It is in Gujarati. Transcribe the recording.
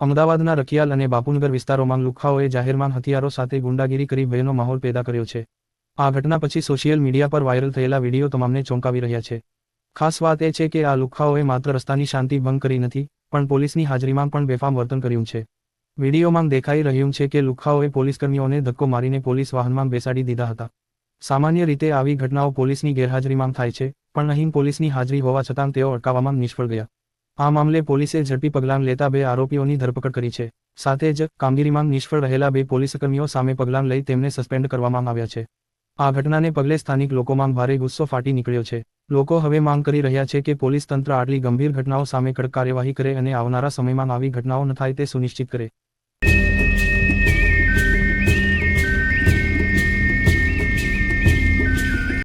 અમદાવાદના રખિયાલ અને બાપુનગર વિસ્તારોમાં લુખાઓએ જાહેરમાં હથિયારો સાથે ગુંડાગીરી કરી ભયનો માહોલ પેદા કર્યો છે. આ ઘટના પછી સોશિયલ મીડિયા પર વાયરલ થયેલા વીડિયો તમામને ચોંકાવી રહ્યા છે. ખાસ વાત એ છે કે આ લુખ્ખાઓએ માત્ર રસ્તાની શાંતિ ભંગ કરી નથી, પણ પોલીસની હાજરીમાં પણ બેફામ વર્તન કર્યું છે. વિડીયોમાં દેખાઈ રહ્યું છે કે લુખાઓએ પોલીસકર્મીઓને ધક્કો મારીને પોલીસ વાહનમાં બેસાડી દીધા હતા. સામાન્ય રીતે આવી ઘટનાઓ પોલીસની ગેરહાજરીમાં થાય છે, પણ અહીં પોલીસની હાજરી હોવા છતાં તેઓ અટકાવવામાં નિષ્ફળ ગયા. આ મામલે પોલીસે ઝડપી પગલાં લેતા બે આરોપીઓની ધરપકડ કરી છે. સાથે જ કામગીરીમાં નિષ્ફળ રહેલા બે પોલીસકર્મીઓ સામે પગલાં લઈ તેમને સસ્પેન્ડ કરવામાં આવ્યા છે. આ ઘટનાને પગલે સ્થાનિક લોકોમાં ભારે ગુસ્સો ફાટી નીકળ્યો છે. લોકો હવે માંગ કરી રહ્યા છે કે પોલીસ તંત્ર આટલી ગંભીર ઘટનાઓ સામે કડક કાર્યવાહી કરે અને આવનારા સમયમાં આવી ઘટનાઓ ન થાય તે સુનિશ્ચિત કરે.